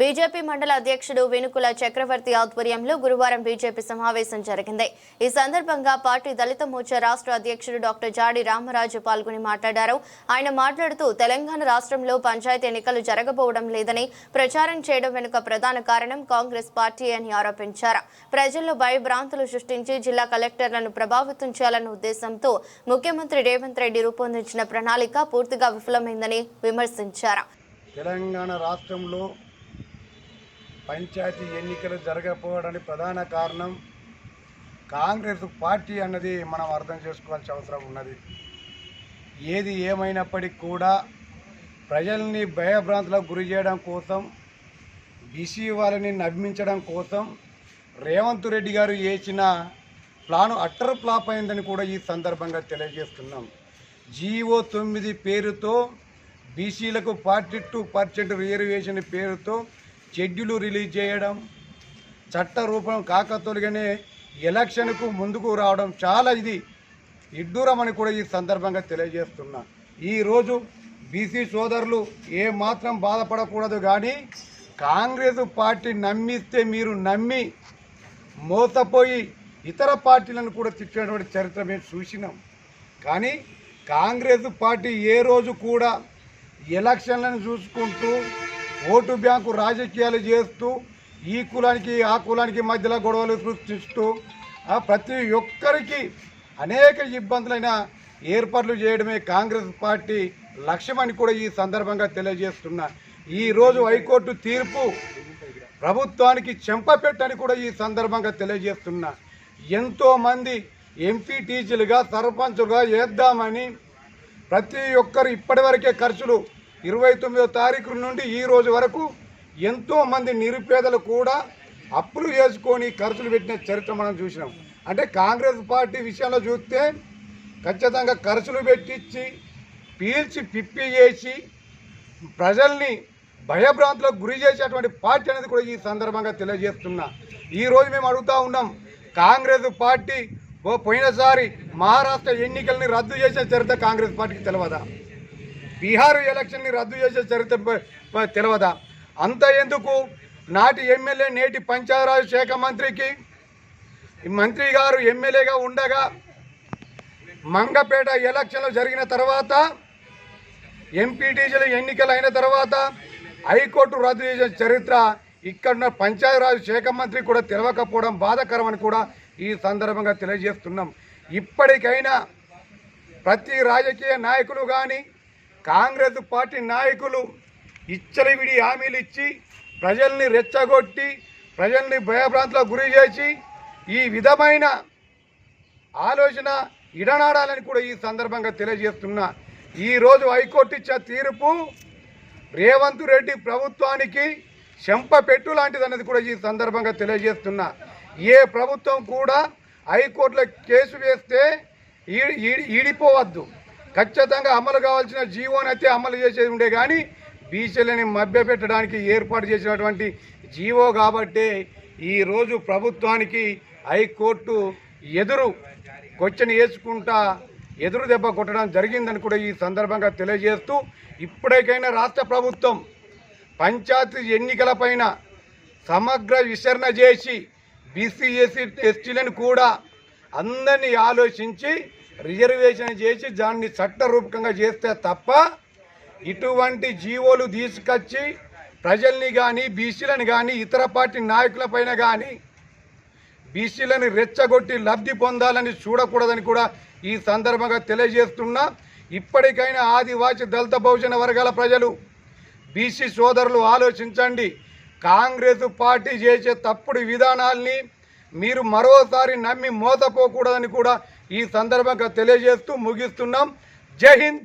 BJP మండల అధ్యక్షుడు వెనుకుల చక్రవర్తి ఆధ్వర్యంలో గురువారం బీజేపీ సమావేశం జరిగింది. ఈ సందర్భంగా పార్టీ దళిత మోర్చా రాష్ట్ర అధ్యక్షుడు డాక్టర్ జాడి రామరాజు పాల్గొని మాట్లాడారు. ఆయన మాట్లాడుతూ తెలంగాణ రాష్ట్రంలో పంచాయతీ ఎన్నికలు జరగబోవడం లేదని ప్రచారం చేయడం వెనుక ప్రధాన కారణం కాంగ్రెస్ పార్టీ అని ఆరోపించారు. ప్రజల్లో భయభ్రాంతులు సృష్టించి జిల్లా కలెక్టర్లను ప్రభావితం చేయాలన్న ఉద్దేశంతో ముఖ్యమంత్రి రేవంత్ రెడ్డి రూపొందించిన ప్రణాళిక పూర్తిగా విఫలమైందని విమర్శించారు. తెలంగాణ రాష్ట్రంలో పంచాయతీ ఎన్నికలు జరగకపోవడానికి ప్రధాన కారణం కాంగ్రెస్ పార్టీ అన్నది మనం అర్థం చేసుకోవాల్సిన అవసరం ఉన్నది. ఏది ఏమైనప్పటికీ కూడా ప్రజల్ని భయభ్రాంతులకు గురి చేయడం కోసం బీసీ వాళ్ళని నమ్మించడం కోసం రేవంత్ రెడ్డి గారు వేసిన ప్లాను అట్టర్ ఫ్లాప్ అయిందని కూడా ఈ సందర్భంగా తెలియజేస్తున్నాం. జీవో తొమ్మిది పేరుతో బీసీలకు ఫార్టీ టూ పర్సెంట్ రిజర్వేషన్ పేరుతో షెడ్యూల్ రిలీజ్ చేయడం చట్టరూపం కాక కాకతొలిగానే ఎలక్షన్కు ముందుకు రావడం చాలా ఇది ఇడ్డూరమని కూడా ఈ సందర్భంగా తెలియజేస్తున్నా. ఈరోజు బీసీ సోదరులు ఏ మాత్రం బాధపడకూడదు కానీ కాంగ్రెస్ పార్టీ నమ్మిస్తే మీరు నమ్మి మోసపోయి ఇతర పార్టీలను కూడా తిట్టినటువంటి చరిత్ర మేము చూసినాం. కానీ కాంగ్రెస్ పార్టీ ఏ రోజు కూడా ఎలక్షన్లను చూసుకుంటూ ఓటు బ్యాంకు రాజకీయాలు చేస్తూ ఈ కులానికి ఆ కులానికి మధ్యలో గొడవలు సృష్టిస్తూ ప్రతి ఒక్కరికి అనేక ఇబ్బందులైన ఏర్పాట్లు చేయడమే కాంగ్రెస్ పార్టీ లక్ష్యమని కూడా ఈ సందర్భంగా తెలియజేస్తున్నా. ఈరోజు హైకోర్టు తీర్పు ప్రభుత్వానికి చెంపపెట్టని కూడా ఈ సందర్భంగా తెలియజేస్తున్నా. ఎంతోమంది ఎంపీటీసీలుగా సర్పంచులుగా వేద్దామని ప్రతి ఒక్కరు ఇప్పటివరకే ఖర్చులు ఇరవై తొమ్మిదో తారీఖు నుండి ఈ రోజు వరకు ఎంతోమంది నిరుపేదలు కూడా అప్పులు చేసుకొని ఖర్చులు పెట్టిన చరిత్ర మనం చూసినాం. అంటే కాంగ్రెస్ పార్టీ విషయంలో చూస్తే ఖచ్చితంగా ఖర్చులు పెట్టించి పీల్చి పిప్పి చేసి ప్రజల్ని భయభ్రాంతులకు గురి చేసేటువంటి పార్టీ అనేది కూడా ఈ సందర్భంగా తెలియజేస్తున్నా. ఈరోజు మేము అడుగుతూ ఉన్నాం కాంగ్రెస్ పార్టీ పోయినసారి మహారాష్ట్ర ఎన్నికల్ని రద్దు చేసే చరిత్ర కాంగ్రెస్ పార్టీకి తెలియదా బీహార్ ఎలక్షన్ని రద్దు చేసే చరిత్ర తెలియదా అంత ఎందుకు? నాటి ఎమ్మెల్యే నేటి పంచాయరాజ్ శాఖ మంత్రికి మంత్రి గారు ఎమ్మెల్యేగా ఉండగా మంగపేట ఎలక్షన్లు జరిగిన తర్వాత ఎంపీటీసీల ఎన్నికలు అయిన తర్వాత హైకోర్టు రద్దు చేసిన చరిత్ర ఇక్కడ పంచాయతీరాజ్ శాఖ మంత్రి కూడా తెలవకపోవడం బాధాకరమని కూడా ఈ సందర్భంగా తెలియజేస్తున్నాం. ఇప్పటికైనా ప్రతి రాజకీయ నాయకులు కానీ కాంగ్రెస్ పార్టీ నాయకులు ఇచ్చలవిడి హామీలు ఇచ్చి ప్రజల్ని రెచ్చగొట్టి ప్రజల్ని భయభ్రాంతులకు గురి చేసి ఈ విధమైన ఆలోచన ఇడనాడాలని కూడా ఈ సందర్భంగా తెలియజేస్తున్నా. ఈరోజు హైకోర్టు ఇచ్చిన తీర్పు రేవంత్ రెడ్డి ప్రభుత్వానికి చెంప పెట్టు లాంటిది అన్నది కూడా ఈ సందర్భంగా తెలియజేస్తున్నా. ఏ ప్రభుత్వం కూడా హైకోర్టులో కేసు వేస్తే ఈడి ఈడిపోవద్దు. ఖచ్చితంగా అమలు కావాల్సిన జీవోని అయితే అమలు చేసేది ఉండే కానీ బీసీలని మభ్యపెట్టడానికి ఏర్పాటు చేసినటువంటి జీవో కాబట్టే ఈరోజు ప్రభుత్వానికి హైకోర్టు ఎదురు క్వశ్చన్ వేసుకుంటా ఎదురు దెబ్బ కొట్టడం జరిగిందని కూడా ఈ సందర్భంగా తెలియజేస్తూ ఇప్పటికైనా రాష్ట్ర ప్రభుత్వం పంచాయతీ ఎన్నికలపైన సమగ్ర విసరణ చేసి బీసీ ఎస్సీ ఎస్టీలను కూడా అందరినీ ఆలోచించి రిజర్వేషన్ చేసి దాన్ని చట్టరూపకంగా చేస్తే తప్ప ఇటువంటి జీవోలు తీసుకొచ్చి ప్రజల్ని కానీ బీసీలను కానీ ఇతర పార్టీ నాయకులపైన కానీ బీసీలను రెచ్చగొట్టి లబ్ధి పొందాలని చూడకూడదని కూడా ఈ సందర్భంగా తెలియజేస్తున్నా. ఇప్పటికైనా ఆదివాసి దళిత బహుజన వర్గాల ప్రజలు బీసీ సోదరులు ఆలోచించండి. కాంగ్రెస్ పార్టీ చేసే తప్పుడు విధానాల్ని మీరు మరోసారి నమ్మి మోసపోకూడదని కూడా ఈ సందర్భంగా తెలియజేస్తూ ముగిస్తున్నాం. జై హింద్.